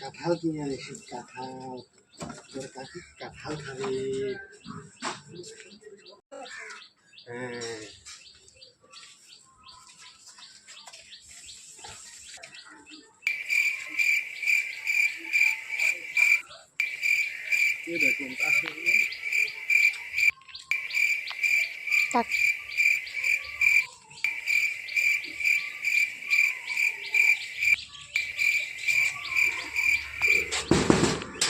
কাঁঠাল কিনে আনিস কাঁঠাল। তোর কাকি কাঁঠাল খাবে। হ্যাঁ। এই দেখুন আসলে থাক বউ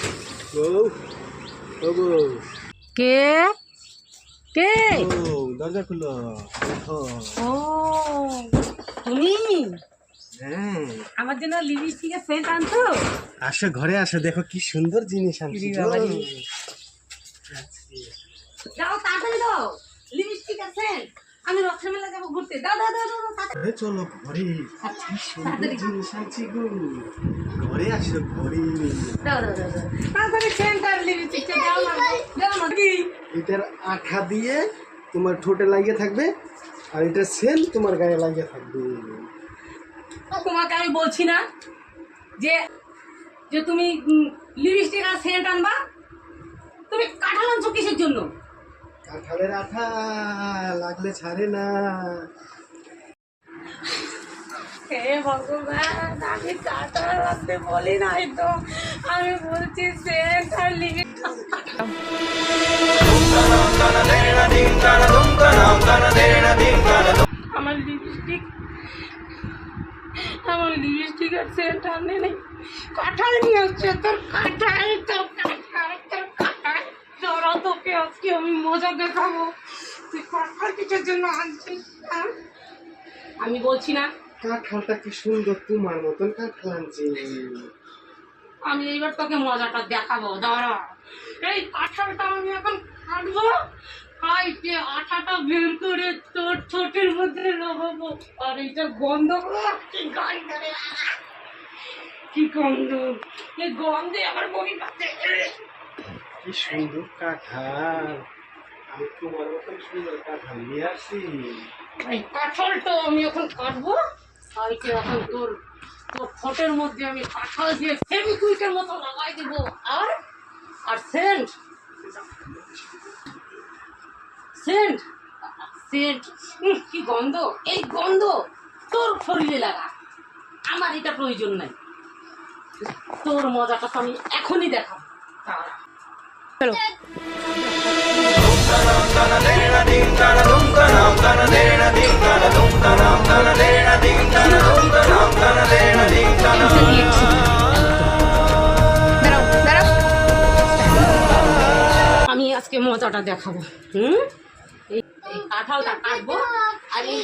ও বউ কে? কে? দরজা খুলো ও তুমি? হ্যাঁ। আমার জন্য লিপস্টিকের সেন্ট আনছো? আসো ঘরে আসো দেখো কি সুন্দর জিনিস আনছি। দাও তাড়াতাড়ি দাও লিপস্টিকের সেন্ট। আমি রথমেলা যাব ঘুরতে। দাও দাও দাও দাও, চলো ঘরে। কি জিনিস আনছি গো। ঘরে আসো ঘরে। দাও দাও দাও তাড়াতাড়ি সেন্ট আর লিপস্টিকটা দাও না দাও না। কি এটার আঠা দিয়ে তোমার ঠোঁটে লাগিয়ে থাকবে আর এটা সেল তোমার গায়ে লাগিয়ে থাকবে। তোমাকে আমি বলছি না যে যে তুমি লিপস্টিক আর সেন্ট আনবা। তুমি কাঁঠাল আনছো কিসের জন্য? কাঁঠালের আঠা লাগলে ছাড়ে না। তো। আমি বলছি লিপস্টিক আমার লিপস্টিক আমার লিপস্টিক আর সেন্ট আনে নেই। কাঁঠাল নিয়ে আসছে, তোর কাঁঠাল তোর কাঁঠাল জড়া তোকে আজকে আমি মজা দেখাবো। তুই কাঁঠাল কিসের জন্য আনছিস হ্যাঁ? আমি বলছি না। কাঁঠালটা কি সুন্দর তোমার মতন? কাঁঠাল আনছি। আমি এইবার তোকে মজাটা দেখাবো দাঁড়া। এই কাঁঠালটা আমি এখন কাটবো। কাইটে আঠাটা বের করে তোর ছোটের মধ্যে লাগাবো। আর এইটা গন্ধ কি গন্ধ? কি গন্ধ? এই গন্ধে আমার বমি পাচ্ছে। কি সুন্দর কাঁঠাল আমি তোমার মতন সুন্দর কাঁঠাল নিয়ে আসি। এই কাঁঠালটা আমি এখন কাটবো। কাইটে এখন তোর তোর ঠোঁটের মধ্যে আমি কাঁঠাল দিয়ে ফেভিকুইকের মতো লাগাই দিব। আর আর সেন্ট। সেন্ট? সেন্ট? কি গন্ধ? এই গন্ধ তোর শরীরে লাগা। আমার এটা প্রয়োজন নাই। তোর মজাটা তো আমি এখনই দেখাবো। আমি আজকে মজাটা দেখাবো। হুম? এই কাঁঠালটা কাটবো। আর এই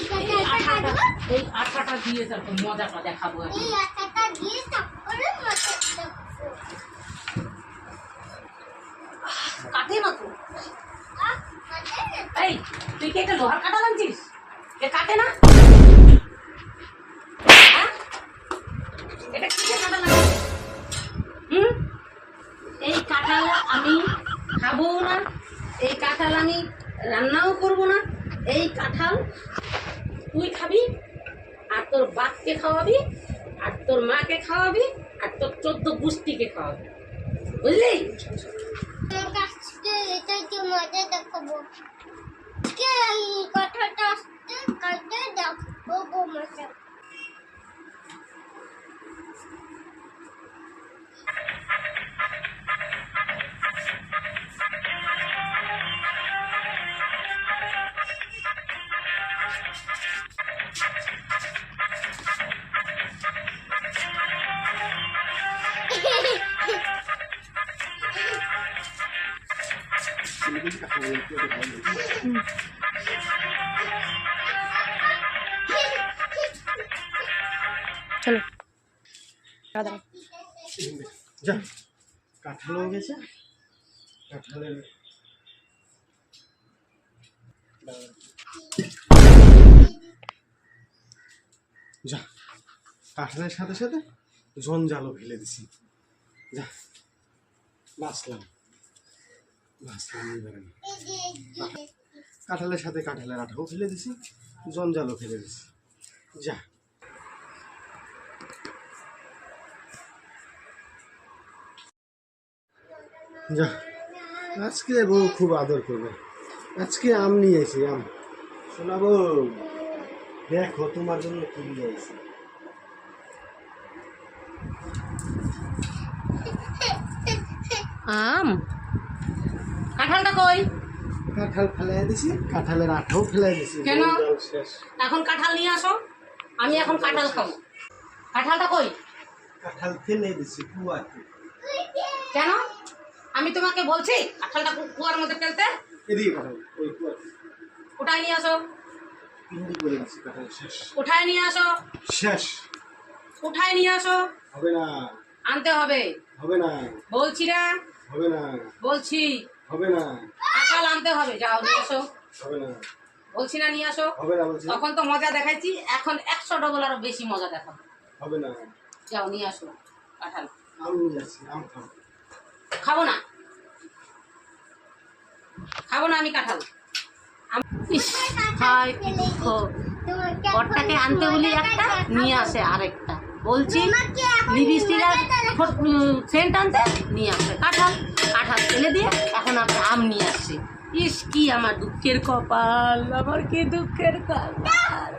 আঠাটা এই আঠাটা দিয়ে তারপর মজাটা দেখাবো। আমি। এই আটাটা দিয়ে তারপরে মাথাটা কাটে কাটে না। এই আনছিস এ কাটে না? হ্যাঁ? এটা কাঁঠাল আনছিস? হুম? এই কাঁঠাল আমি খাব না। এই কাঁঠাল আমি রান্নাও করব না। এই কাঁঠাল তুই খাবি, আর তোর বাপকে খাওয়াবি, আর তোর মাকে খাওয়াবি, আর তোর চোদ্দ গোষ্ঠীকে খাওয়াবি। বুঝলি? তোর কাছকে এটা কি মজা দেখাবো আজকে এই কথাটা আসতে কাটে দেখাবো মজা চলো। যা কাঁঠাল গেছে। কাঁঠালের যা কাঁঠালের সাথে সাথে জঞ্জালও ফেলে দিছি। যা বাঁচলাম। কাঁঠালের সাথে কাঁঠালের আঠাও ফেলে দিছি, জঞ্জালও ফেলে দিছি। যা। যা। আজকে বউ খুব আদর করবে। আজকে আম নিয়ে এসে, আম। শোনাবো দেখো তোমার জন্য কি নিয়ে এসে আম? কাঁঠালটা কই? কাঁঠাল ফেলাই দিছি কাঁঠালের আঠাও ফেলাই দিছি। কেন? শেষ। এখন কাঁঠাল নিয়ে আসো আমি এখন কাঁঠাল খাব। কাঁঠালটা কই? কাঁঠাল ফেলে দিছি কুয়াতে। কেন? আমি তোমাকে বলছি কাঁঠালটা কুয়ার মধ্যে ফেলতে। এদিকে ওই কুয়াতে। উঠায় নিয়ে আসো? উঠায় নিয়ে আসো? শেষ। উঠায় নিয়ে আসো? হবে না। আনতে হবে। হবে না। বলছি না। হবে না। বলছি। হবে না। আনতে হবে যাও নিয়ে আসো। হবে না। বলছি না নিয়ে আসো। হবে না বলছি। তখন তো মজা দেখাইছি এখন একশো ডবল আরও বেশি মজা দেখাবো। হবে না। যাও নিয়ে আসো কাঁঠাল আম নিয়ে আসছি আম খাও খাব না। খাব না আমি কাঁঠাল তোমাকে বরটাকে আনতে বলি একটা নিয়ে আসে আরেকটা। বলছি দেখাবো। সেন্ট আনতে নিয়ে আসবে কাঁঠাল। কাঁঠাল ফেলে দিয়ে এখন আমরা আম নিয়ে আসছি। ইস কি আমার দুঃখের কপাল আমার কি দুঃখের কপাল?